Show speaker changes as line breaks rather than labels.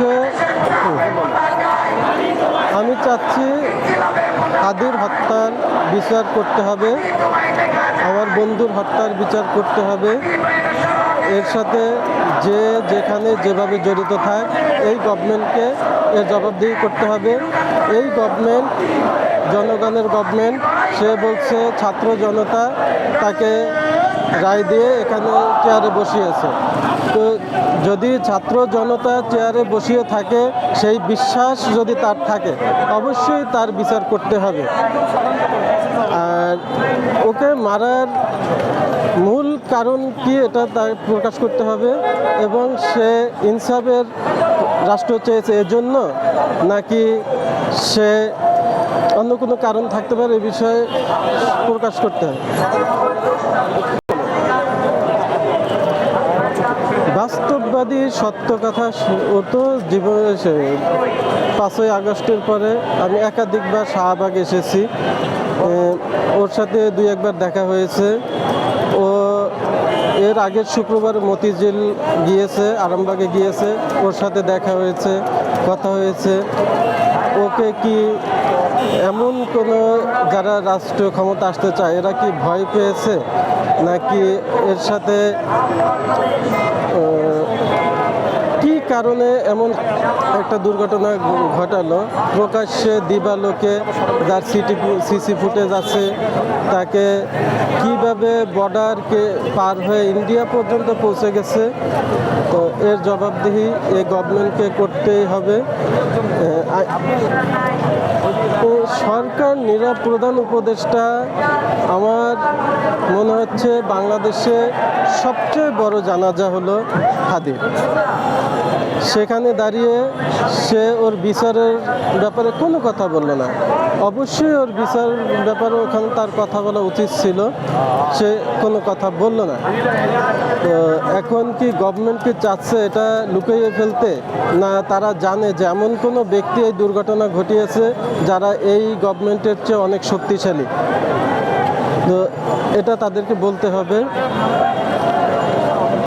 হচ্ছে, আমি চাচ্ছি আদির হত্যার বিচার করতে হবে, আমার বন্ধুর হত্যার বিচার করতে হবে। এর সাথে যে যেখানে যেভাবে জড়িত থাক, এই গভর্নমেন্টকে এর জবাবদিহি করতে হবে। এই গভর্নমেন্ট জনগণের গভর্নমেন্ট সে বলছে ছাত্র জনতা, তাকে রায় দিয়ে এখানে চেয়ারে বসিয়েছে। তো যদি ছাত্র জনতা চেয়ারে বসিয়ে থাকে, সেই বিশ্বাস যদি তার থাকে, অবশ্যই তার বিচার করতে হবে। আর ওকে মারার মূল কারণ কি এটা তার প্রকাশ করতে হবে, এবং সে ইনসাফের রাষ্ট্র চেয়েছে এজন্য, নাকি সে অন্য কোনো কারণ থাকতে পারে এ বিষয়ে প্রকাশ করতে হবে? বাস্তববাদী সত্য কথা তো জীবনে পাঁচই আগস্টের পরে আমি একাধিকবার শাহবাগ এসেছি। ওর সাথে দুই একবার দেখা হয়েছে। ও এর আগের শুক্রবার মতিঝিল গিয়েছে, আরামবাগে গিয়েছে, ওর সাথে দেখা হয়েছে, কথা হয়েছে। ওকে কি এমন কোনো যারা রাষ্ট্রীয় ক্ষমতা আসতে চায়, এরা কি ভয় পেয়েছে? নাকি এর সাথে কারণে এমন একটা দুর্ঘটনা ঘটালো। প্রকাশ্যে দিবালোকে যার সিটি সিসি ফুটেজ আছে। তাকে কীভাবে বর্ডারকে পার হয়ে ইন্ডিয়া পর্যন্ত পৌঁছে গেছে, তো এর জবাবদিহি এই গভর্নমেন্টকে করতেই হবে। নিরাপ প্রধান উপদেষ্টা, আমার মনে হচ্ছে বাংলাদেশে সবচেয়ে বড় জানাজা হলো হাদির। সেখানে দাঁড়িয়ে সে ওর বিচারের ব্যাপারে কোনো কথা বলল না। অবশ্যই ওর বিচার ব্যাপারে ওখানে তার কথা বলা উচিত ছিল, সে কোনো কথা বলল না। তো এখন কি গভর্নমেন্ট কি চাচ্ছে এটা লুকিয়ে ফেলতে? না, তারা জানে যে এমন কোনো ব্যক্তি এই দুর্ঘটনা ঘটিয়েছে যারা এই গভর্নমেন্টের চেয়ে অনেক শক্তিশালী। তো এটা তাদেরকে বলতে হবে।